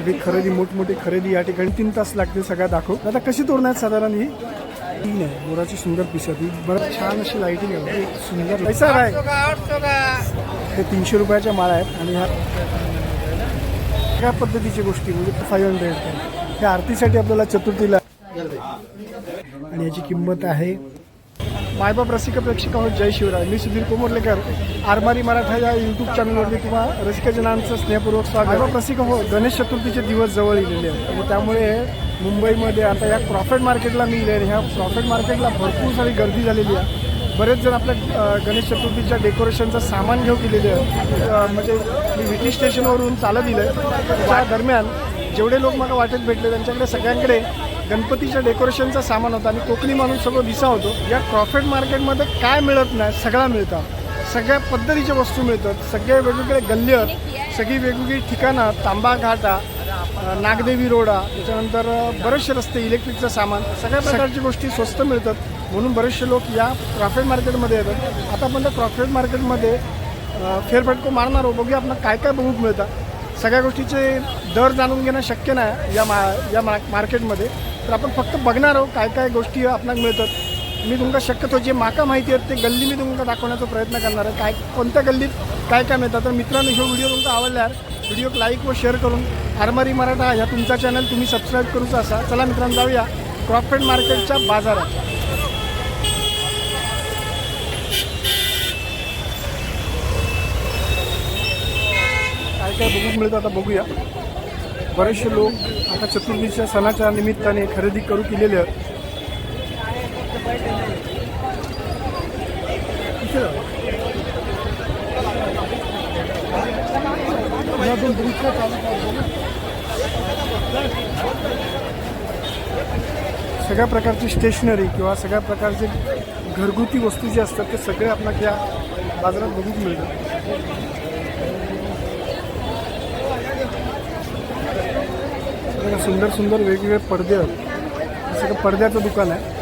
सगळी खरेदी मोठमोठी खरेदी या ठिकाणी तीन तास लागतील सगळ्या दाखव. आता कशी तोडण्यात साधारण ही? तीन आहे. मोराची सुंदर पीस आहे. ती बरं छान अशी लाईटिंग आहे. सुंदर पैसा आहे हे तीनशे रुपयाच्या माळा आहेत आणि ह्या सगळ्या पद्धतीची गोष्टी म्हणजे फाईव्ह हंड्रेड त्या आरतीसाठी आपल्याला चतुर्थीला आणि याची किंमत आहे मायबाप रसिक प्रेक्षक आहोत. जय शिवराय. मी सुधीर कोमरलेकर. आरमारी मराठा या यूट्यूब चॅनलवरती किंवा रसिकजनांचं स्नेहपूर्वक स्वागत. मायबाप रसिक हो गणेश चतुर्थीचे दिवस जवळ येलेले आहेत. आणि त्यामुळे मुंबईमध्ये आता या प्रॉफिट मार्केटला मी येईल ह्या प्रॉफिट मार्केटला भरपूर सारी गर्दी झालेली आहे. बरेच जण आपल्या गणेश चतुर्थीच्या डेकोरेशनचं सामान घेऊन गेलेले आहे म्हणजे मी विटी स्टेशनवरून चालत दिलं त्या दरम्यान जेवढे लोक मला वाटेत भेटले त्यांच्याकडे सगळ्यांकडे गणपतीच्या डेकोरेशनचं सामान होतं आणि कोकणी माणूस सगळं दिसा होतो. या प्रॉफिट मार्केटमध्ये काय मिळत नाही सगळा मिळतं. सगळ्या पद्धतीच्या वस्तू मिळतात. सगळे वेगवेगळे गल्ले आहेत सगळी वेगवेगळी ठिकाणं तांबा घाटा नागदेवी रोडा त्याच्यानंतर बरेचसे रस्ते इलेक्ट्रिकचं सामान सगळ्या प्रकारची गोष्टी स्वस्त मिळतात. म्हणून बरेचसे लोक या प्रॉफिट मार्केटमध्ये येतात. आता आपण त्या प्रॉफिट मार्केटमध्ये फेरफटको मारणार आहोत बघूया आपण काय काय बघूक मिळतं सगळ्या गोष्टीचे दर जाणून घेणं शक्य नाही या मा या मा मार्केटमध्ये. तर आपण फक्त बघणार आहोत काय काय गोष्टी आपणाक मिळतात. मी तुमका शक्यतो जे माका माहिती आहेत ते गल्ली मी तुमका दाखवण्याचा प्रयत्न करणार आहे. काय कोणत्या गल्लीत काय काय मिळतात. तर मित्रांनो हा व्हिडिओ तुमचा आवडल्यावर व्हिडिओ लाईक व शेअर करून आरमारी मराठा ह्या तुमचा चॅनल तुम्ही सबस्क्राईब करूचा असा. चला मित्रांनो जाऊया. क्रॉफेट मार्केटच्या बाजारात. काय काय बघूक मिळतं आता बघूया. बरेचसे लोक आता चतुर्थीच्या सणाच्या निमित्ताने खरेदी करू केलेले आहेत. सगळ्या प्रकारची स्टेशनरी किंवा सगळ्या प्रकारचे घरगुती वस्तू जे असतात ते सगळे आपल्याला या बाजारात बघून मिळतात. बघा सुंदर सुंदर वेगवेगळे पडदे आहेत. सगळं पडद्याचं दुकान आहे.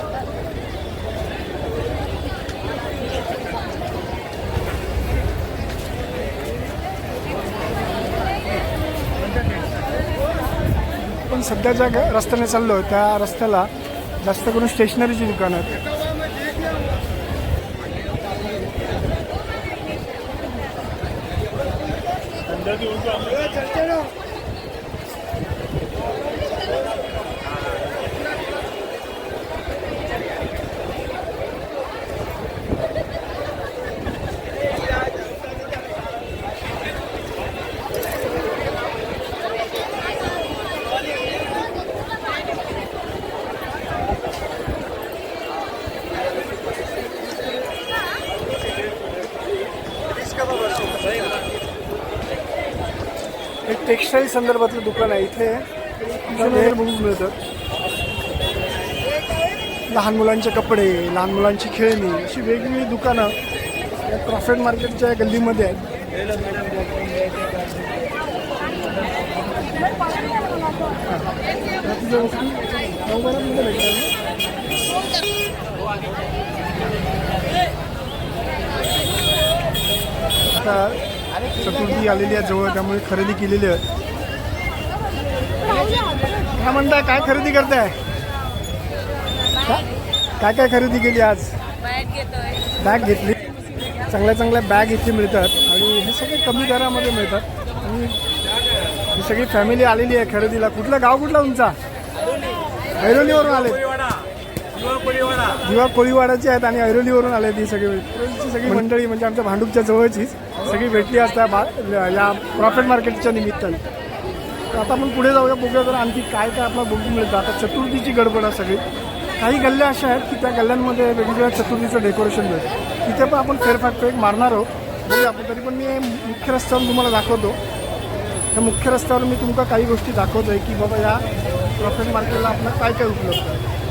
पण सध्याच्या ग- रस्त्याने चाललो त्या रस्त्याला जास्त करून स्टेशनरीची दुकानं आहेत. एक संदर्भातलं दुकान आहे इथे हे बघून मिळतात लहान मुलांचे कपडे लहान मुलांची खेळणी अशी वेगवेगळी दुकानं या प्रॉफिट मार्केटच्या गल्लीमध्ये आहेत. आता चतुर्थी आलेली आहे जवळ त्यामुळे खरेदी केलेली आहे. काय म्हणताय काय खरेदी करताय? काय काय खरेदी केली आज? बॅग घेतली. चांगल्या चांगल्या बॅग इथे मिळतात आणि हे सगळे कमी दरामध्ये मिळतात. आणि ही सगळी फॅमिली आलेली आहे खरेदीला. कुठलं गाव कुठला तुमचा? ऐरोलीवरून आले दिवा कोळीवाडाची आहेत आणि ऐरोलीवरून आले ती सगळी. सगळी मंडळी म्हणजे आमच्या भांडूपच्या जवळचीच. सगळी भेटली असतात बा या प्रॉफिट मार्केटच्या निमित्ताने. तर आता आपण पुढे जाऊया बघूया तर आणखी काय काय आपल्याला बघू मिळतं. आता चतुर्थीची गडबड आहे सगळी. काही गल्ल्या अशा आहेत की त्या गल्ल्यांमध्ये वेगवेगळ्या चतुर्थीचं डेकोरेशन मिळतं. तिथे पण आपण फेरफार एक मारणार आहोत. बघूया आपण. तरी पण मी मुख्य रस्त्यावर तुम्हाला दाखवतो. त्या मुख्य रस्त्यावर मी तुमका काही गोष्टी दाखवतो आहे की बाबा या प्रॉफिट मार्केटला आपलं काय काय उपलब्ध आहे.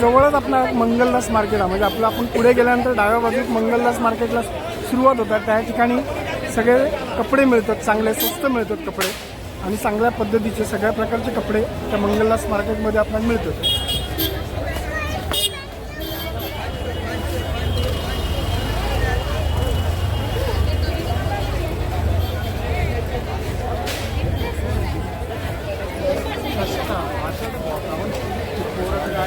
जवळच आपला मंगलदास मार्केट आहे म्हणजे आपलं आपण पुढे गेल्यानंतर डाव्या बाजूत मंगलदास मार्केटला सुरुवात होतात त्या ठिकाणी सगळे कपडे मिळतात चांगले स्वस्त मिळतात कपडे. आणि चांगल्या पद्धतीचे सगळ्या प्रकारचे कपडे त्या मंगलदास मार्केटमध्ये आपल्याला मिळतात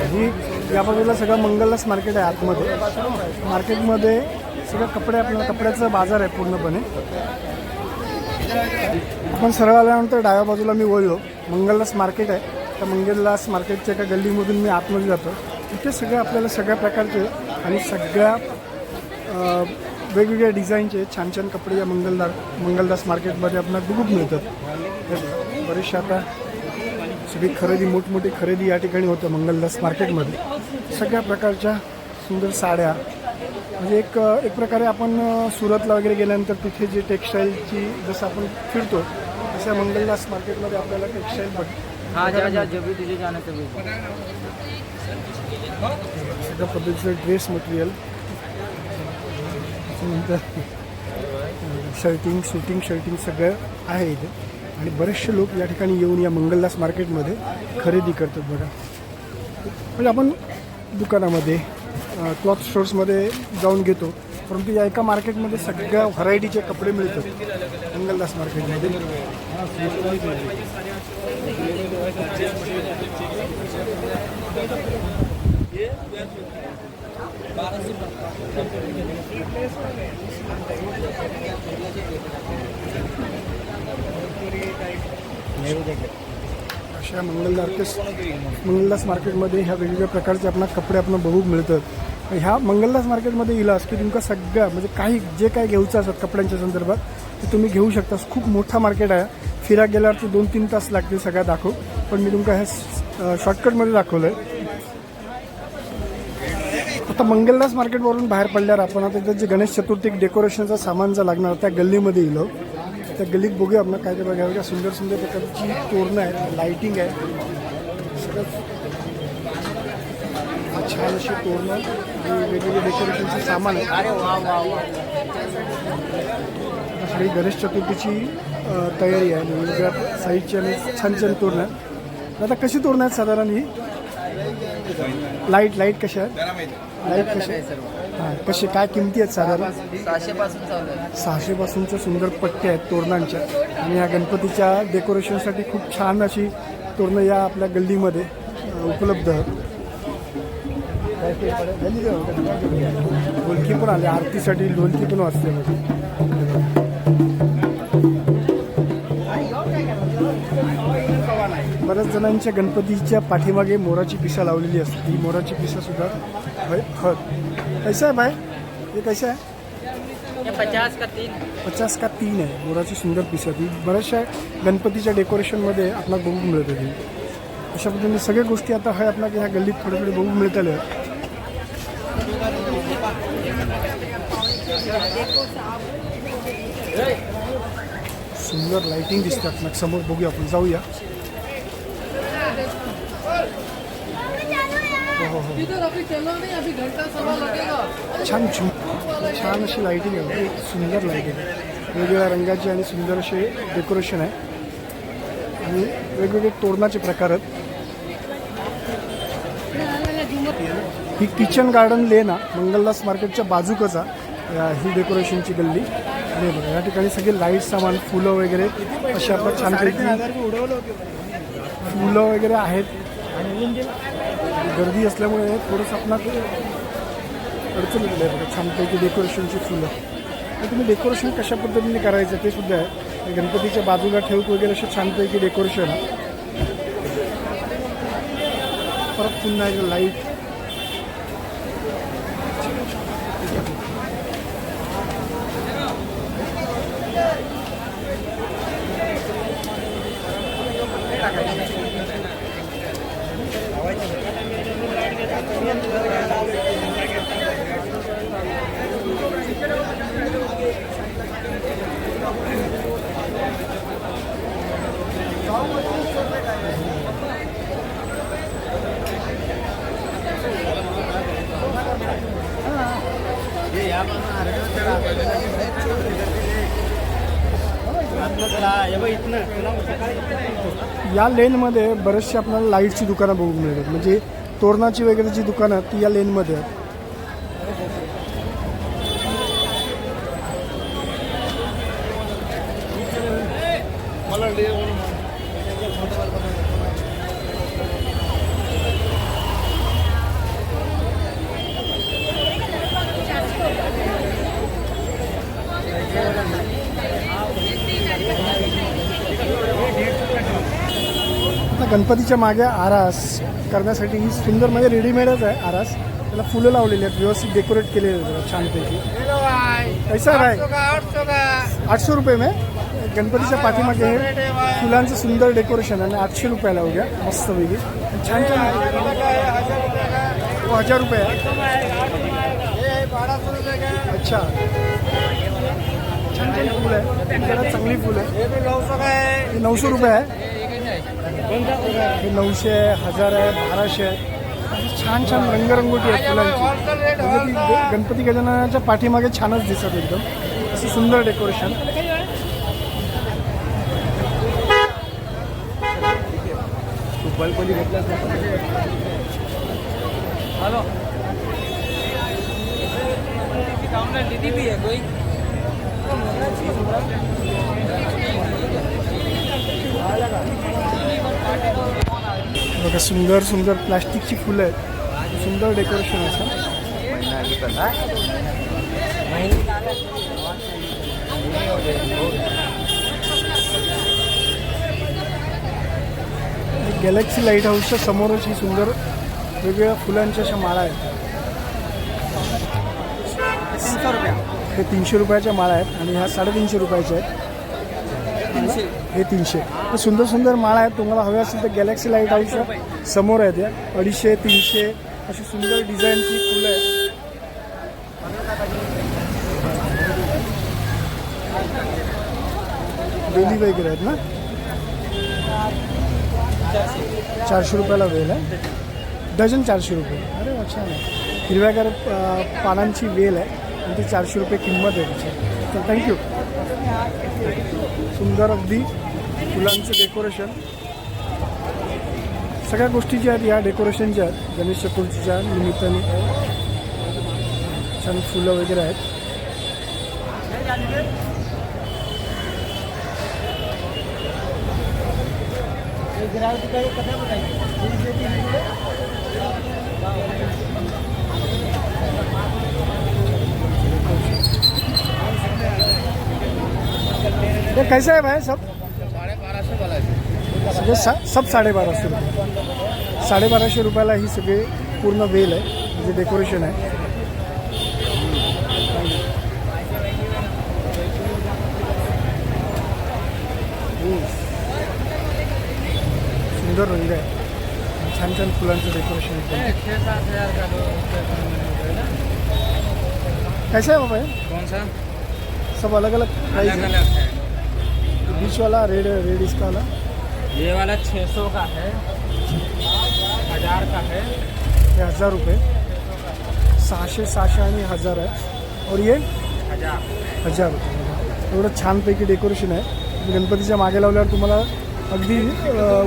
ही या बाजूला सगळं मंगलदास मार्केट आहे आतमध्ये. मार्केटमध्ये सगळं कपडे आपल्याला कपड्याचा बाजार आहे पूर्णपणे. आपण सरळ आल्यानंतर डाव्या बाजूला मी वळलो. मंगलदास मार्केट आहे. त्या मंगलदास मार्केटच्या एका गल्लीमधून मी आतमध्ये जातो. तिथे सगळं आपल्याला सगळ्या प्रकारचे आणि सगळ्या वेगवेगळ्या डिझाईनचे छान छान कपडे या मंगलदार मंगलदास मार्केटमध्ये आपल्याला बघूक मिळतात. बरेचशा बरेचसे आता सगळी खरेदी मोठमोठी खरेदी या ठिकाणी होतं मंगलदास मार्केटमध्ये. सगळ्या प्रकारच्या सुंदर साड्या. म्हणजे एक एक प्रकारे आपण सुरतला वगैरे गेल्यानंतर तिथे जे टेक्स्टाईलची जसं आपण फिरतो तशा मंगलदास मार्केटमध्ये आपल्याला टेक्स्टाईल बघ हाँ सगळ्या पद्धतीचं ड्रेस मटेरियल त्याच्यानंतर शर्टिंग शूटिंग शर्टिंग सगळं आहे इथे. आणि बरेचसे लोक या ठिकाणी येऊन या मंगलदास मार्केटमध्ये खरेदी करतात बघा. म्हणजे आपण दुकानामध्ये क्लॉथ स्टोर्समध्ये जाऊन घेतो. परंतु या एका मार्केटमध्ये सगळ्या व्हरायटीचे कपडे मिळतात. मंगलदास मार्केटमध्ये अशा मंगलदास मंगलदास मार्केटमध्ये ह्या वेगवेगळ्या प्रकारचे आपण कपडे आपण बघू मिळतात. ह्या मंगलदास मार्केटमध्ये इलास की तुमका सगळ्या म्हणजे काही जे काय घेऊचं असतात कपड्यांच्या संदर्भात ते तुम्ही घेऊ शकता. खूप मोठा मार्केट आहे. फिरा गेल्यावरती दोन तीन तास लागतील सगळ्या दाखवू पण मी तुमका ह्या शॉर्टकटमध्ये दाखवलं आहे आता मंगलदास मार्केटवरून बाहेर पडल्यावर आपण आता जे गणेश चतुर्थी डेकोरेशनचा सामान जर लागणार त्या गल्लीमध्ये येलो त्या गल्लीत बघूया आपण काय ते बघा बघा सुंदर सुंदर प्रकारची तोरणं आहे लाईटिंग आहे. सगळं छान अशी तोरणं वेगवेगळे डेकोरेशनचे सामान आहे सगळी गणेश चतुर्थीची तयारी आहे. वेगवेगळ्या साईजची आणि छान छान तोरणं आहेत. आता कशी तोरणं आहेत साधारण ही? लाइट लाइट कशा आहेत? लाइट कशा आहेत? हां कसे काय किमती आहेत साधारण? सहाशे पासून चालू आहे. सहाशे पासूनच्या सुंदर पट्ट्या आहेत तोरणांच्या आणि या गणपतीच्या डेकोरेशनसाठी खूप छान अशी तोरणं या आपल्या गल्लीमध्ये अ, उपलब्ध आहेत. ढोलकी पण आले आरतीसाठी ढोलकी पण वाजते बऱ्याच जणांच्या गणपतीच्या पाठीमागे मोराची पिसा लावलेली असते. ही मोराची पिसा सुद्धा खत कैसा आहे भाई? हे कैसा आहे ये पचास का तीन। पचास का तीन आहे मोराची सुंदर पिस आहे बऱ्याचशा गणपतीच्या डेकोरेशनमध्ये आपल्याला बघू मिळत होती अशा पद्धतीने सगळ्या गोष्टी आता आहे आपल्याला ह्या गल्लीत थोडे थोडे बघू मिळतल्या. सुंदर लाइटिंग दिसतात. मग समोर बघूया आपण. जाऊया हो हो हो इधर अभी चलो नहीं अभी घंटा सवा लगेगा। छान छान छान अशी लाईटिंग आहे सुंदर लाईटिंग वेगवेगळ्या रंगाची आणि सुंदर असे डेकोरेशन आहे. आणि वेगवेगळे तोरणाचे प्रकार आहेत. ही किचन गार्डन लेन आहे मंगलदास मार्केटच्या बाजूकच ही डेकोरेशनची गल्ली. आणि हे बघा या ठिकाणी सगळे लाइट सामान फुलं वगैरे असे आपलं छानपैकी फुलं वगैरे आहेत. गर्दी असल्यामुळे थोडंसं आपला अडचण आहे बघा. छानपैकी डेकोरेशनची फुलं. तर तुम्ही डेकोरेशन कशा पद्धतीने करायचं ते सुद्धा आहे. गणपतीच्या बाजूला ठेवत वगैरे असे छानपैकी डेकोरेशन परत पुन्हा एक लाइट टाकायची या लेनमध्ये बरेचसे आपल्याला लाईटची दुकानं बघू मिळतात. म्हणजे तोरणाची वगैरे जी दुकानं ती या लेनमध्ये आहेत. मला गणपतीच्या मागे आरास करण्यासाठी ही सुंदर म्हणजे रेडीमेडच आहे आरास. त्याला फुलं लावलेली आहेत व्यवस्थित डेकोरेट केलेले आहेत छानपैकी. पैसा काय? आठशे रुपये मे. गणपतीच्या पाठीमागे हे फुलांचं सुंदर डेकोरेशन आणि आठशे रुपयाला उद्या मस्त वेगळी छान छान हो, हजार रुपये आहे. अच्छा. छान छान फुलं आहे. चांगली फुलं आहे. नऊशे रुपये आहे. हे नऊशे आहे हजार आहे बाराशे. आहे छान छान रंगरंगोटी आहे फुलांची. म्हणजे ती गणपती गजाननाच्या पाठीमागे छानच दिसत एकदम. असं सुंदर डेकोरेशन. हॅलो दीदी भी है कोई बघा सुंदर सुंदर प्लास्टिकची फुलं आहेत. सुंदर डेकोरेशन असं गॅलेक्सी लाइट हाऊसच्या समोरच ही सुंदर वेगवेगळ्या फुलांच्या अशा माळा आहेत. हे तीनशे रुपयाच्या माळा आहेत आणि ह्या साडेतीनशे रुपयाच्या आहेत. हे तीनशे. सुंदर सुंदर माळा आहेत. तुम्हाला हव्या असेल तर गॅलेक्सी लाइट हाऊसच्या समोर आहेत या. अडीचशे तीनशे अशी सुंदर डिझाईनची फुलं आहेत. बेली वगैरे आहेत ना? चारशे रुपयाला वेल आहे. डझन चारशे रुपये. अरे अच्छा छान आहे. हिरव्यागार पानांची वेल आहे. आणि ती चारशे रुपये किंमत आहे तिची. तर थँक्यू सुंदर अगदी फुलांचं डेकोरेशन. सगळ्या गोष्टी ज्या आहेत या डेकोरेशनच्या आहेत गणेश चतुर्थीच्या निमित्ताने छान फुलं वगैरे आहेत. ये कैसा है भाई सब? सगळे सा सब साडेबाराशे रुपये। साडेबाराशे रुपयाला ही सगळे पूर्ण वेल आहे म्हणजे डेकोरेशन आहे. सुंदर रंग आहे. छान छान फुलांचं डेकोरेशन कैसा है बाबा? कौन सा? सब अलग अलग प्राइस है है। बीच वाला रेड रेड इसका वाला? ये वाला छः सौ का है। हजार का है। हे हजार रुपये। सहाशे सहाशे आणि हजार आहे. और ये? हजार। हजार रुपये. एवढं छानपैकी डेकोरेशन आहे. गणपतीच्या मागे लावल्यावर तुम्हाला अगदी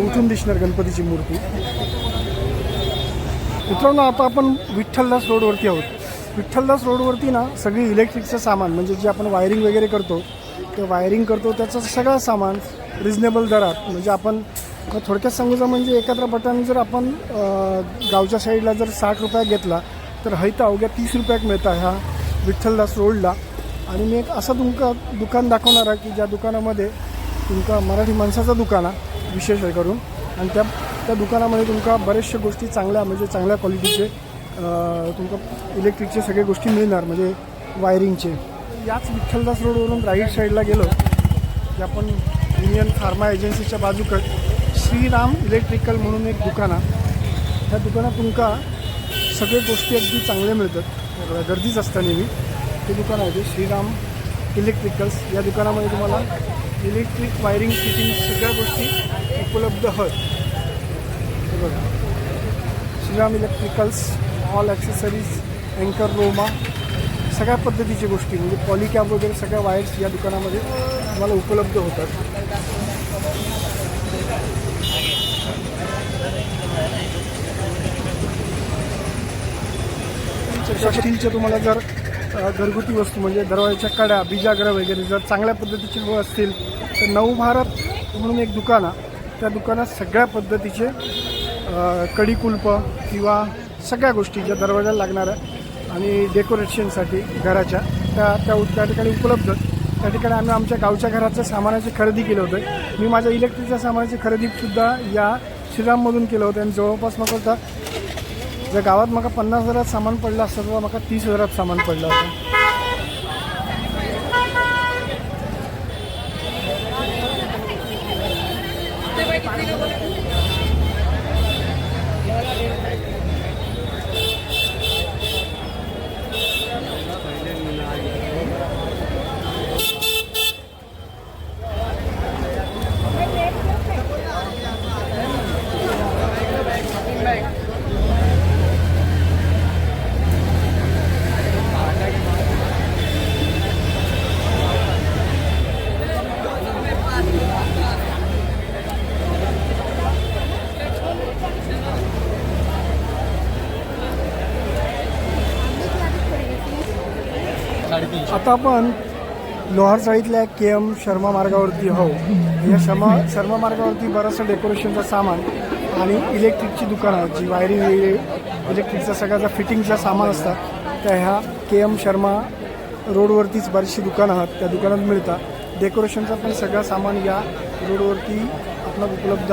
उठून दिसणार गणपतीची मूर्ती. मित्रांनो आता आपण विठ्ठलदास रोडवरती आहोत. विठ्ठलदास रोडवरती ना सगळी इलेक्ट्रिकचं सामान म्हणजे जे आपण वायरिंग वगैरे करतो ते वायरिंग करतो त्याचं सगळं सामान रिजनेबल दरात. म्हणजे आपण थोडक्यात सांगूचा म्हणजे एकत्र बटन जर आपण गावच्या साईडला जर साठ रुपयात घेतला तर हैता अवघ्या तीस रुपयात मिळता ह्या विठ्ठलदास रोडला आणि मी एक असं तुमका दुकान दाखवणार आहे की ज्या दुकानामध्ये तुमका मराठी माणसाचं दुकान आहे विशेष करून. आणि त्या त्या दुकानामध्ये तुमका बऱ्याचशा गोष्टी चांगल्या म्हणजे चांगल्या क्वालिटीचे तुमका इलेक्ट्रिकचे सगळे गोष्टी मिळणार म्हणजे वायरिंगचे याच विठ्ठलदास रोडवरून राईट साईडला गेलो की आपण युनियन फार्मा एजन्सीच्या बाजूकड श्रीराम इलेक्ट्रिकल म्हणून एक दुकान आहे. त्या दुकानात तुमका सगळे गोष्टी अगदी चांगल्या मिळतात. गर्दीच असतं नेहमी. ते दुकान आहे ते श्रीराम इलेक्ट्रिकल्स या दुकानामध्ये तुम्हाला इलेक्ट्रिक वायरिंग फिटिंग सगळ्या गोष्टी उपलब्ध आहेत. बघा. श्रीराम इलेक्ट्रिकल्स ऑल ॲक्सेसरीज अँकर रोमा सगळ्या पद्धतीची गोष्टी म्हणजे पॉलिकॅब वगैरे सगळ्या वायर्स या दुकानामध्ये तुम्हाला उपलब्ध होतात. स्टीलच्या तुम्हाला जर घरगुती वस्तू म्हणजे दरवाजाच्या कड्या बीजाग्रह वगैरे जर चांगल्या पद्धतीचे असतील तर नऊ भारत म्हणून एक दुकान आहे. त्या दुकानात सगळ्या पद्धतीचे कडी कुलपं किंवा सगळ्या गोष्टी ज्या दरवाजाला लागणाऱ्या आणि डेकोरेशनसाठी घराच्या त्या त्या त्या ठिकाणी उपलब्ध आहेत. त्या ठिकाणी आम्ही आमच्या गावच्या घराचं सामानाची खरेदी केलं होतं मी माझ्या इलेक्ट्रिकच्या सामानाची खरेदीसुद्धा या श्रीराममधून केलं होतं आणि जवळपास मग होता जर गावात मला पन्नास हजारात सामान पडलं असतं तर मला तीस हजारात सामान पडलं होतं आता आपण लोहार चाळीतल्या के एम शर्मा मार्गावरती हो या शर्मा शर्मा मार्गावरती बरंचसं डेकोरेशनचं सामान आणि इलेक्ट्रिकची दुकानं आहेत जी वायरिंग इलेक्ट्रिकचा सगळ्याचा फिटिंगचा सामान असतात. त्या ह्या के एम शर्मा रोडवरतीच बरीचशी दुकानं आहेत. त्या दुकानात मिळतात. डेकोरेशनचं पण सगळं सामान या रोडवरती आपला उपलब्ध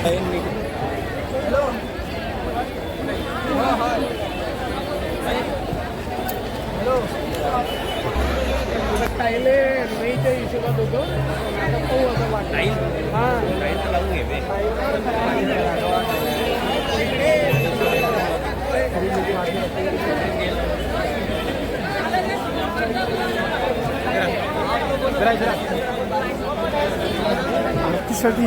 आहे टाईले नाहीच्या हिशोबात होतो आता पाहू आता वाटतं हां आरतीसाठी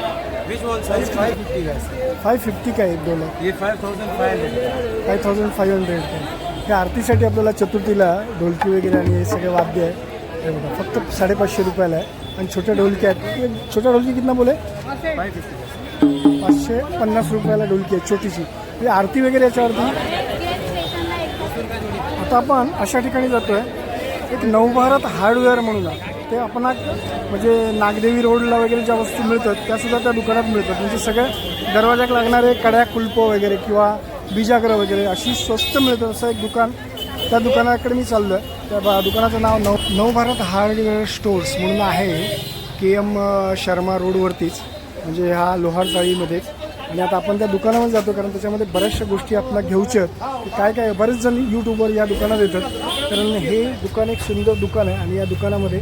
Which one size? 550 guys. Five fifty का एक डॉलर ये 5500 फाय थाउजंड फाईव्ह हंड्रेड हे आरतीसाठी आपल्याला चतुर्थीला ढोलकी वगैरे आणि हे सगळे वाद्य आहे. हे बघा फक्त साडेपाचशे रुपयाला आहे. आणि छोट्या ढोलकी आहेत. छोट्या ढोलकी कितना बोले? 550 पाचशे पन्नास रुपयाला ढोलकी आहे छोटीशी. म्हणजे आरती वगैरे याच्यावरती? आता आपण अशा ठिकाणी जातोय. एक नवभारत हार्डवेअर म्हणून आहे. ते आपण म्हणजे नागदेवी रोडला वगैरे ज्या वस्तू मिळतात त्यासुद्धा त्या दुकानात मिळतात. म्हणजे सगळे दरवाजाक लागणारे कड्या कुलपं वगैरे किंवा बीजाग्र वगैरे अशी स्वस्त मिळतं असं एक दुकान. त्या दुकानाकडे मी चाललो आहे त्या दुकानाचं नाव नव नवभारत हार्डवेअर स्टोर्स म्हणून आहे. के एम शर्मा रोडवरतीच. म्हणजे हा लोहार चाळीमध्येच आणि आता आपण त्या दुकानामध्ये जातो कारण त्याच्यामध्ये बऱ्याचशा गोष्टी आपल्याला घ्यायच्या आहेत. की काय काय बरेच जण यूट्यूबवर या दुकानात येतात. कारण हे दुकान एक सुंदर दुकान आहे आणि या दुकानामध्ये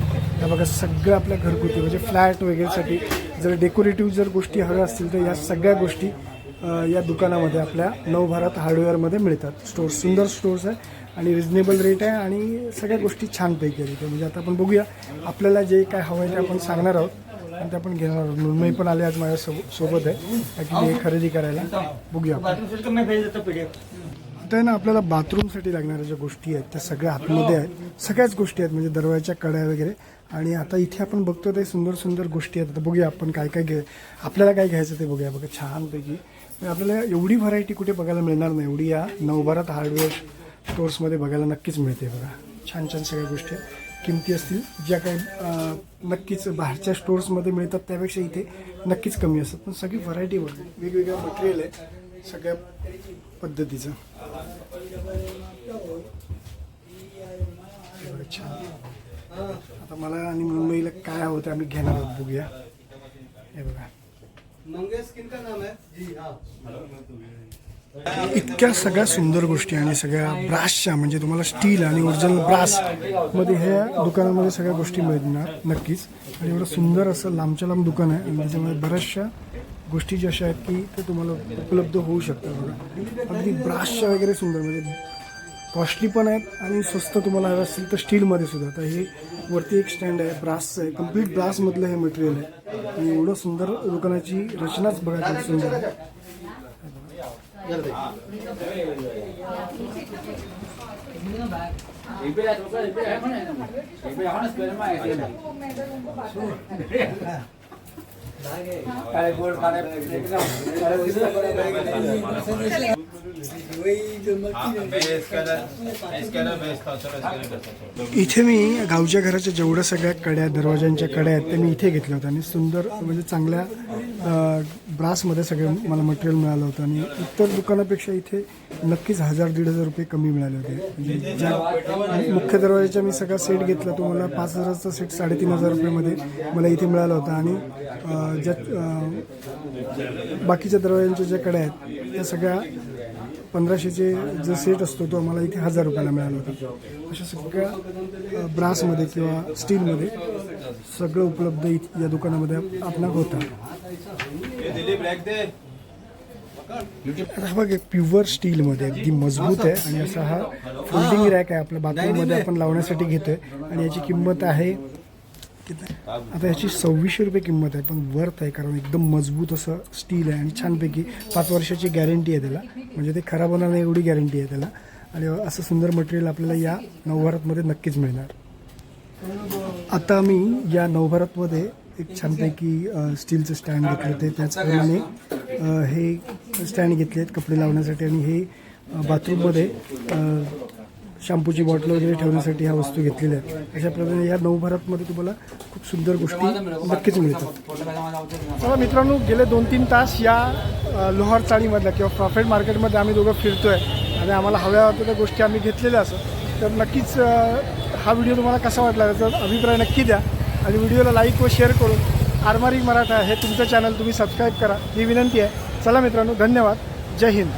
बघा सगळं आपल्या घरगुती म्हणजे फ्लॅट वगैरेसाठी जर डेकोरेटिव्ह जर गोष्टी हव्या असतील तर या सगळ्या गोष्टी या दुकानामध्ये आपल्या नवभारत हार्डवेअरमध्ये मिळतात. स्टोर्स सुंदर स्टोर्स आहे आणि रिजनेबल रेट आहे आणि सगळ्या गोष्टी छानपैकी आहेत. म्हणजे आता आपण बघूया आपल्याला जे काय हवं आहे ते आपण सांगणार आहोत. आणि ते आपण घेणार मृण्मयी पण आले आज माझ्या सोब- सोबत आहे. हे खरेदी करायला. बघूया आपण. आता ना आपल्याला बाथरूमसाठी लागणाऱ्या ज्या गोष्टी आहेत त्या सगळ्या आतमध्ये आहेत. सगळ्याच गोष्टी आहेत म्हणजे दरवाजाच्या कड्या वगैरे. आणि आता इथे आपण बघतो ते सुंदर सुंदर गोष्टी आहेत. आता बघूया आपण काय काय घे आपल्याला काय घ्यायचं ते बघूया. बघा छानपैकी. आपल्याला एवढी व्हरायटी कुठे बघायला मिळणार नाही. एवढी या नवभारत हार्डवेअर स्टोर्समध्ये बघायला नक्कीच मिळते. बघा छान छान सगळ्या गोष्टी आहेत. किमती असतील ज्या काही नक्कीच बाहेरच्या स्टोर्समध्ये मिळतात त्यापेक्षा इथे नक्कीच कमी असतात. पण सगळी व्हरायटी वेगवेगळं मटेरियल आहे सगळ्या पद्धतीचं. छान आता मला आणि मुंबईला काय हवं ते आम्ही घेणार आहोत बघूया. हे बघा. मंगेश किनका नाम है जी हाँ. इतक्या सगळ्या सुंदर गोष्टी आणि सगळ्या ब्रासच्या म्हणजे तुम्हाला स्टील आणि ओरिजिनल ब्रासमध्ये ह्या दुकानामध्ये सगळ्या गोष्टी मिळणार नक्कीच. आणि एवढं सुंदर असं लांबच्या लांब दुकान आहे आणि त्याच्यामध्ये बऱ्याचशा गोष्टी ज्या अशा आहेत की ते तुम्हाला उपलब्ध होऊ शकतात बघा. अगदी ब्रासच्या वगैरे सुंदर म्हणजे कॉस्टली पण आहेत आणि स्वस्त तुम्हाला हवं असेल तर स्टीलमध्ये सुद्धा. तर हे वरती एक स्टँड आहे ब्रासचं आहे. कंप्लीट ब्रासमधलं हे मटेरियल आहे. आणि एवढं सुंदर दुकानाची रचनाच बघा सुंदर आहे. Yeah. इथे मी गावच्या घराच्या जेवढ्या सगळ्या कड्या दरवाजांच्या कड्या आहेत त्या मी इथे घेतल्या होत्या. आणि सुंदर म्हणजे चांगल्या ब्रासमध्ये सगळं मला मटेरियल मिळालं होतं. आणि इतर दुकानापेक्षा इथे नक्कीच हजार दीड हजार रुपये कमी मिळाले होते. म्हणजे ज्या मुख्य दरवाजाचा मी सगळा सेट घेतला तो मला पाच हजाराचा सेट साडेतीन हजार रुपयेमध्ये मला इथे मिळाला होता. आणि ज्या बाकीच्या दरवाजांच्या ज्या कड्या आहेत त्या सगळ्या पंधराशेचे जो सेट असतो तो आम्हाला इथे हजार रुपयाला मिळाला होता. अशा सगळ्या ब्रासमध्ये किंवा स्टीलमध्ये सगळं उपलब्ध इथे या दुकानामध्ये आपणा होतं. हा बघ प्युअर स्टीलमध्ये अगदी मजबूत आहे आणि असा हा फोल्डिंग रॅक आहे आपल्या बाथरूममध्ये आपण लावण्यासाठी घेतोय. आणि याची किंमत आहे आता याची सव्वीसशे रुपये किंमत आहे पण वर्थ आहे कारण एकदम मजबूत असं स्टील आहे आणि छानपैकी पाच वर्षाची गॅरंटी आहे त्याला. म्हणजे ते खराब होणार नाही एवढी गॅरंटी आहे त्याला. आणि असं सुंदर मटेरियल आपल्याला या नवभारतमध्ये नक्कीच मिळणार. आता आम्ही या नवभारतमध्ये एक छानपैकी स्टीलचं स्टँड घेतलं होते त्याचप्रमाणे हे स्टँड घेतले आहेत कपडे लावण्यासाठी आणि हे बाथरूममध्ये शॅम्पूची बॉटल वगैरे ठेवण्यासाठी ह्या वस्तू घेतलेल्या आहेत. अशा प्रकारे या नवभारतमध्ये तुम्हाला खूप सुंदर गोष्टी नक्कीच मिळतात. चला मित्रांनो गेले दोन तीन तास या लोहार चाळीमधल्या किंवा प्रॉफिट मार्केटमध्ये आम्ही दोघं फिरतोय आणि आम्हाला हव्या होत्या त्या गोष्टी आम्ही घेतलेल्या असं. तर नक्कीच हा व्हिडिओ तुम्हाला कसा वाटला याचा अभिप्राय नक्की द्या आणि व्हिडिओला लाईक व शेअर करून आरमारी मराठा हे तुमचं चॅनल तुम्ही सबस्क्राईब करा ही विनंती आहे. चला मित्रांनो धन्यवाद. जय हिंद.